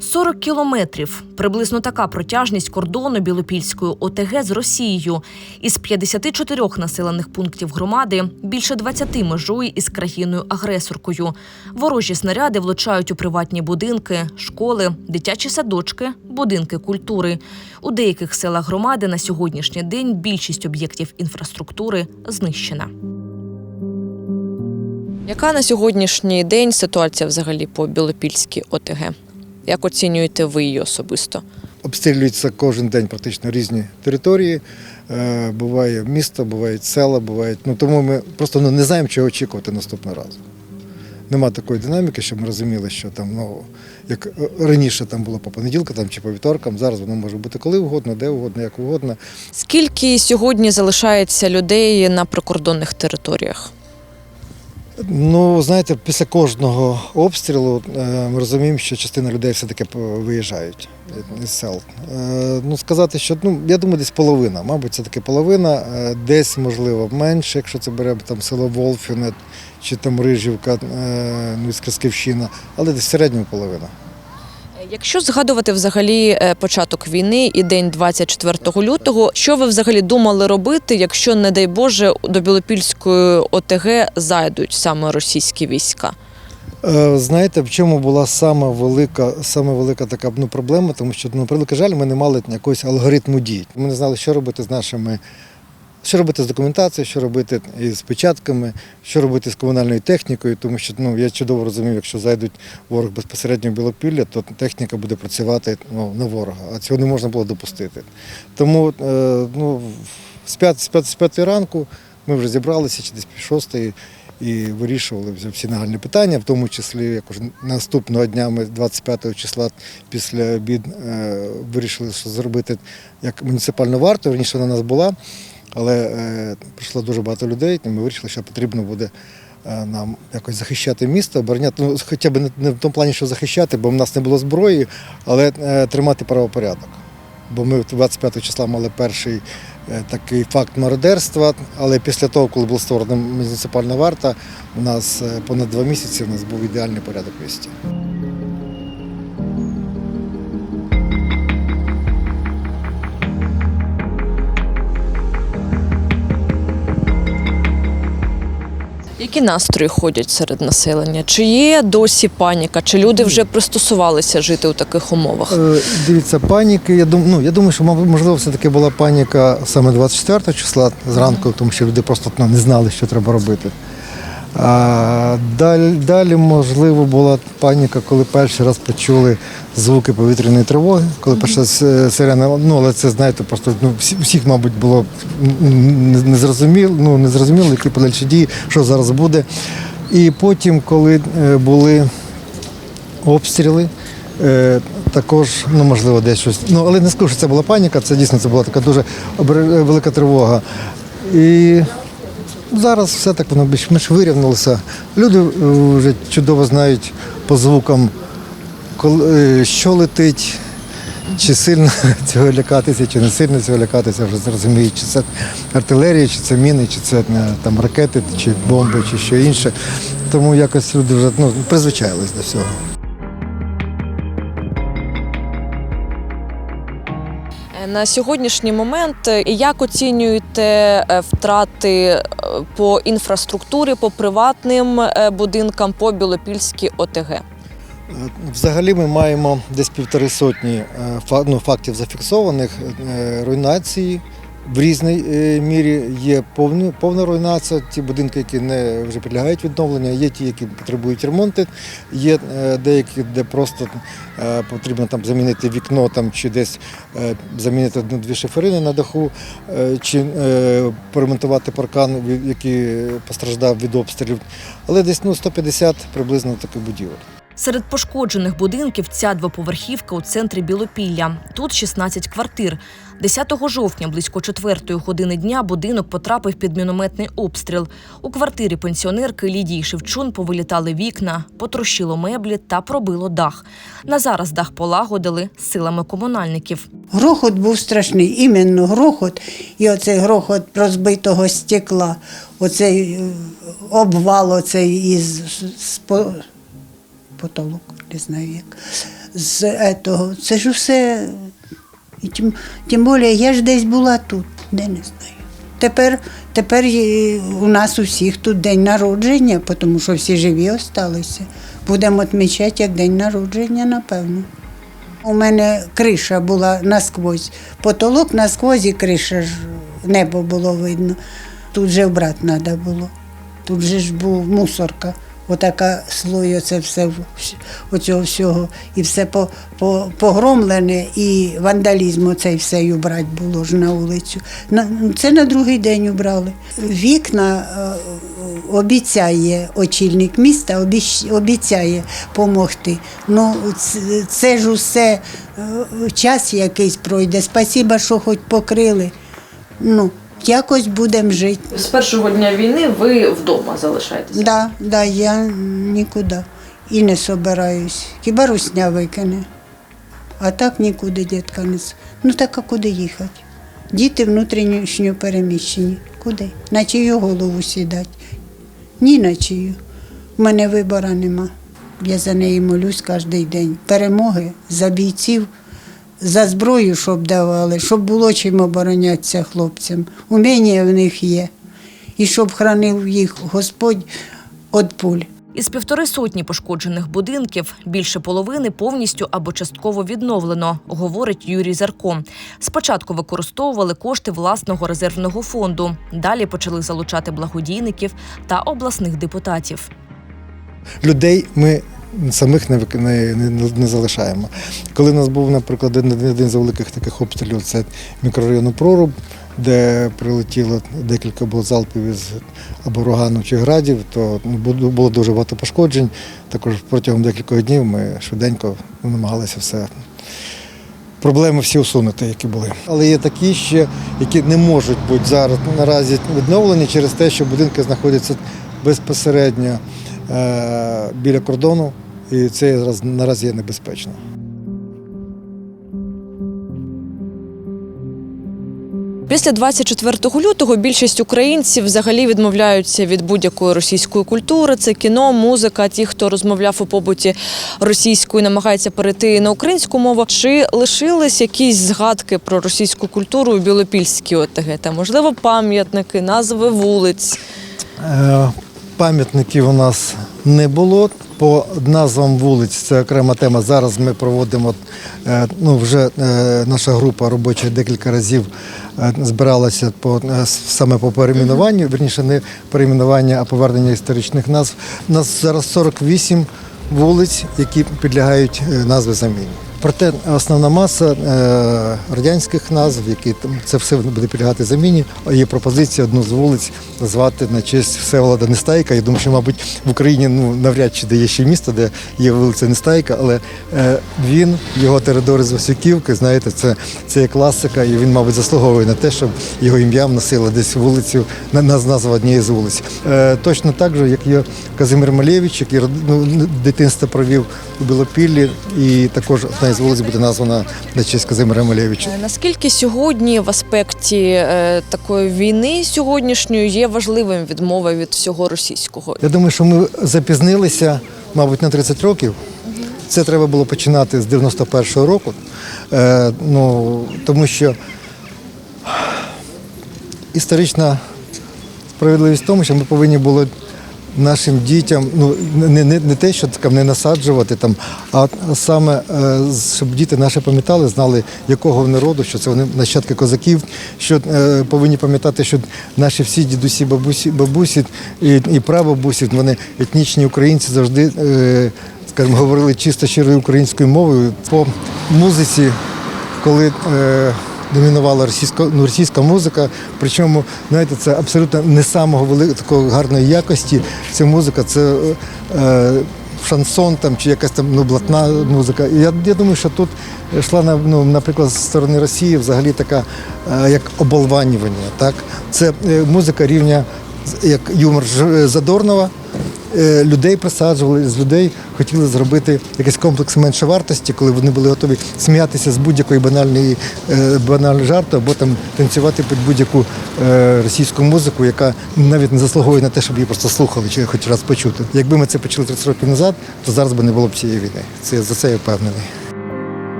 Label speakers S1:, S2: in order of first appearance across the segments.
S1: 40 кілометрів приблизно така протяжність кордону Білопільської ОТГ з Росією. Із 54 населених пунктів громади більше 20 межує із країною-агресоркою. Ворожі снаряди влучають у приватні будинки, школи, дитячі садочки, будинки культури. У деяких селах громади на сьогоднішній день більшість об'єктів інфраструктури знищена.
S2: Яка на сьогоднішній день ситуація взагалі по Білопільській ОТГ? Як оцінюєте ви її особисто?
S3: Обстрілюються кожен день практично різні території. Е, Буває місто, бувають села, бувають. Ну тому ми просто ну, не знаємо, чого очікувати наступного разу. Нема такої динаміки, щоб ми розуміли, що там, ну, як раніше там було по понеділкам там, чи по вівторкам, зараз воно може бути коли угодно, де угодно, як угодно.
S2: Скільки сьогодні залишається людей на прикордонних територіях?
S3: Ну, знаєте, після кожного обстрілу е, ми розуміємо, що частина людей все-таки виїжджають із сел. Е, Ну, сказати, що ну, я думаю, десь половина. Мабуть, це таки половина, е, десь, можливо, менше, якщо це бере там село Волфіне чи там Рижівка, ну, із Красківщина, але десь в середньому половина.
S2: Якщо згадувати взагалі е, початок війни і день 24 лютого, що ви взагалі думали робити, якщо, не дай Боже, до Білопільської ОТГ зайдуть саме російські війська?
S3: Е, Знаєте, в чому була сама велика, саме велика така ну, проблема, тому що, ну, превеликий жаль, ми не мали якогось алгоритму дій. Ми не знали, що робити з нашими, що робити з документацією, що робити із печатками, що робити з комунальною технікою, тому що ну, я чудово розумів, якщо зайдуть ворог безпосередньо в Білопілля, то техніка буде працювати ну, на ворога, а цього не можна було допустити. Тому е, ну, з 5, з 5, з 5 ранку ми вже зібралися, чи десь пів шостої, і вирішували всі нагальні питання, в тому числі якось наступного дня ми 25 числа після обід е, вирішили що зробити як муніципальну варту. Раніше вона у нас була, але е, прийшло дуже багато людей, і ми вирішили, що потрібно буде. е, Нам якось захищати місто, обороняти, ну, хоча б не, в тому плані, що захищати, бо в нас не було зброї, але е, тримати правопорядок. Бо ми 25 числа мали перший е, такий факт мародерства, але після того, коли була створена муніципальна варта, у нас е, понад два місяці у нас був ідеальний порядок в місті.
S2: Які настрої ходять серед населення? Чи є досі паніка? Чи люди вже пристосувалися жити у таких умовах?
S3: Е, Дивіться, паніки. Я думаю, ну я думаю, що можливо, все-таки була паніка саме 24 числа зранку, тому що люди просто ну, не знали, що треба робити. А далі, далі, можливо, була паніка, коли перший раз почули звуки повітряної тривоги, коли перша сирена, ну але це знаєте, просто ну, всі, всіх, мабуть, було незрозуміло, ну, незрозуміло, які подальші дії, що зараз буде. І потім, коли е, були обстріли. Е, також, ну можливо, десь щось. Ну, але не скажу, що це була паніка, це дійсно це була така дуже велика тривога. І зараз все так воно більш-менш вирівнялося. Люди е, вже чудово знають по звукам, е, що летить, чи сильно цього лякатися, чи не сильно цього лякатися, вже зрозуміють, чи це артилерія, чи це міни, чи це е, там ракети, чи бомби, чи що інше. Тому якось люди вже ну, призвичаїлись до всього.
S2: На сьогоднішній момент е, як оцінюєте е, втрати е, по інфраструктурі, по приватним будинкам, по Білопільській ОТГ?
S3: Взагалі ми маємо десь півтори сотні ну, фактів зафіксованих руйнації. В різній е, мірі є повна руйнація, ті будинки, які не вже підлягають відновленню, є ті, які потребують ремонту, є е, деякі, де просто е, потрібно там замінити вікно там, чи десь замінити одну-дві шиферини на даху, чи поремонтувати паркан, який постраждав від обстрілів. Але десь ну, 150 приблизно таких будівель.
S1: Серед пошкоджених будинків ця двоповерхівка у центрі Білопілля. Тут 16 квартир. 10 жовтня, близько 4 години дня, будинок потрапив під мінометний обстріл. У квартирі пенсіонерки Лідії Шевчун повилітали вікна, потрощило меблі та пробило дах. На зараз дах полагодили силами комунальників.
S4: Грохот був страшний, іменно грохот, і оцей грохот розбитого стекла, оцей е, обвал оцей із потолок, не з этого. Це ж усе. І тим, тим більше я ж десь була тут, де не знаю. Тепер, тепер у нас у всіх тут день народження, тому що всі живі залишилися. Будемо відмічати як день народження, напевно. У мене криша була насквозь. Потолок насквозь і криша ж небо було видно. Тут же вбрати треба було. Тут же ж був мусорка. Отака слой, оце все оцього всього. І все по, по, погромлене, і вандалізм оцей все убрати було ж на вулицю. На, це на другий день убрали. Вікна е, обіцяє очільник міста, обіцяє допомогти. Ну, це, це ж усе е, час якийсь пройде. Спасіба, що хоч покрили. Ну, якось будемо жити.
S2: З першого дня війни ви вдома залишаєтеся.
S4: Да, да, я нікуди і не собираюсь. Хіба русня викине. А так нікуди дітка не с- Ну так а куди їхати? Діти внутрішньо переміщені. Куди? На чию голову сідати? Ні на чию. У мене вибору нема. Я за неї молюсь кожен день. Перемоги за бійців, за зброю, щоб давали, щоб було чим оборонятися хлопцям. Уміння в них є. І щоб хранив їх Господь від пуль.
S1: Із півтори сотні пошкоджених будинків більше половини повністю або частково відновлено, говорить Юрій Зарко. Спочатку використовували кошти власного резервного фонду. Далі почали залучати благодійників та обласних депутатів.
S3: людей ми самих не, не, не, залишаємо. Коли в нас був, наприклад, один, з великих таких обстрілів, це мікрорайону проруб, де прилетіло декілька було залпів із або рогану чи градів, то ну, було дуже багато пошкоджень. Також протягом декількох днів ми швиденько намагалися все. Проблеми всі усунути, які були. Але є такі ще, які не можуть бути зараз наразі відновлені через те, що будинки знаходяться безпосередньо біля кордону, і це наразі є небезпечно.
S2: Після 24 лютого більшість українців взагалі відмовляються від будь-якої російської культури. Це кіно, музика. Ті, хто розмовляв у побуті російською, намагається перейти на українську мову. Чи лишились якісь згадки про російську культуру у Білопільській ОТГ? Та можливо пам'ятники, назви вулиць.
S3: Пам'ятників у нас не було. По назвам вулиць це окрема тема. Зараз ми проводимо е, ну, вже е, наша група робоча декілька разів е, збиралася по саме по перейменуванню, верніше не перейменування, а повернення історичних назв. У нас зараз 48 вулиць, які підлягають назви заміні. Проте основна маса е, радянських назв, які там це все буде підлягати заміні. Є пропозиція одну з вулиць назвати на честь Всеволода Нестайка. Я думаю, що, мабуть, в Україні ну навряд чи де є ще місто, де є вулиця Нестайка, але е, він, його територія з Васюківки, знаєте, це, це є класика, і він, мабуть, заслуговує на те, щоб його ім'я вносило десь вулицю на, на назва однієї з вулиць. Е, точно так же, як є Казимир Малєвич, який ну, дитинство провів у Білопіллі, і також одна із вулиць буде названа на честь Казимира Малєвича.
S2: Е, Наскільки сьогодні в аспекті е, такої війни сьогоднішньої є важливим відмова від всього російського?
S3: Я думаю, що ми запізнилися, мабуть, на 30 років. Це треба було починати з 91-го року. Е, ну, тому що історична справедливість в тому, що ми повинні були нашим дітям, ну не, не, не те, що там не насаджувати там, а саме е, щоб діти наші пам'ятали, знали, якого вони роду, що це вони нащадки козаків, що е, повинні пам'ятати, що наші всі дідусі, бабусі, бабусі і, і прабабусі, вони етнічні українці завжди. Е, Скажімо, говорили чисто щирою українською мовою по музиці, коли е, домінувала російська, ну, російська музика. Причому, знаєте, це абсолютно не самого великого такої гарної якості. Ця музика це е, шансон там, чи якась там ну, блатна музика. Я, я думаю, що тут йшла, на- ну, наприклад, з сторони Росії взагалі така е, як оболванювання. Так? Це е, музика рівня як юмор Задорнова. Е, людей присаджували, з людей хотіли зробити якийсь комплекс меншої вартості, коли вони були готові сміятися з будь-якої банальної е, банальної жарту або там танцювати під будь-яку е, російську музику, яка навіть не заслуговує на те, щоб її просто слухали, чи хоч раз почути. Якби ми це почали 30 років назад, то зараз би не було б цієї війни. Це за це я впевнений.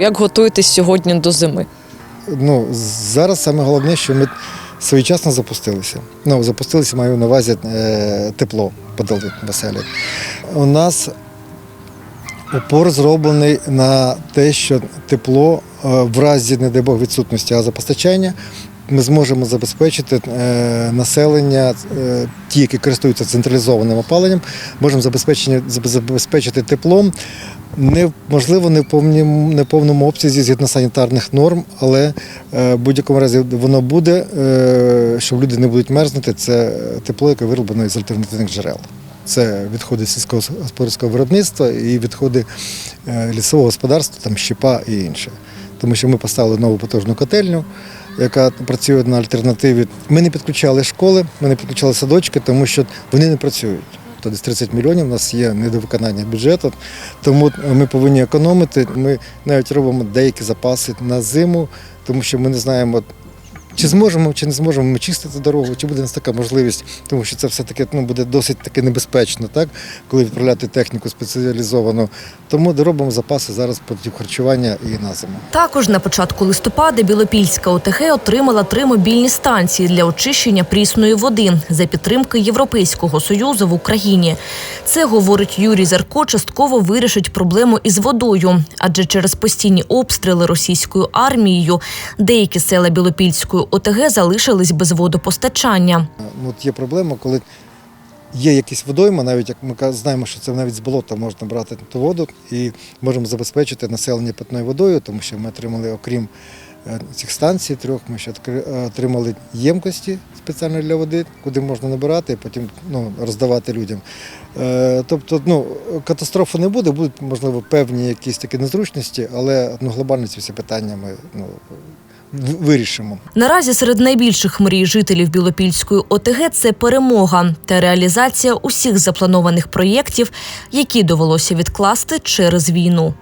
S2: Як готуєтесь сьогодні до зими?
S3: Ну зараз саме головне, що ми своєчасно запустилися. Ну, запустилися, маю на увазі е, тепло подали веселі. У нас упор зроблений на те, що тепло е, в разі, не дай Бог, відсутності газопостачання. Ми зможемо забезпечити е, населення, ті, які користуються централізованим опаленням, можемо забезпечити теплом. Не, можливо, не в повнім- не в повному обсязі згідно санітарних норм, але е, в будь-якому разі воно буде, е, щоб люди не будуть мерзнути. Це тепло, яке вироблено із альтернативних джерел. Це відходи сільськогосподарського виробництва і відходи е, лісового господарства, там щепа і інше. Тому що ми поставили нову потужну котельню, яка працює на альтернативі. Ми не підключали школи, ми не підключали садочки, тому що вони не працюють. То десь 30 мільйонів у нас є недовиконання бюджету, тому ми повинні економити. Ми навіть робимо деякі запаси на зиму, тому що ми не знаємо, чи зможемо, чи не зможемо ми чистити дорогу, чи буде у нас така можливість, тому що це все-таки ну, буде досить таки небезпечно, так? коли відправляти техніку спеціалізовану. Тому доробимо запаси зараз продуктів харчування і на зиму.
S1: Також на початку листопада Білопільська ОТГ отримала три мобільні станції для очищення прісної води за підтримки Європейського союзу в Україні. Це говорить Юрій Зарко, частково вирішить проблему із водою, адже через постійні обстріли російською армією деякі села Білопільської ОТГ залишились без водопостачання.
S3: Ну, От є проблема, коли є якісь водойма, навіть як ми знаємо, що це навіть з болота можна брати ту воду і можемо забезпечити населення питною водою, тому що ми отримали, окрім е, цих станцій трьох, ми ще е, отримали ємкості спеціально для води, куди можна набирати і потім ну, роздавати людям. Е, Тобто ну, катастрофи не буде, будуть, можливо, певні якісь такі незручності, але ну, глобально ці всі питання ми ну, вирішимо.
S1: Наразі серед найбільших мрій жителів Білопільської ОТГ це перемога та реалізація усіх запланованих проєктів, які довелося відкласти через війну.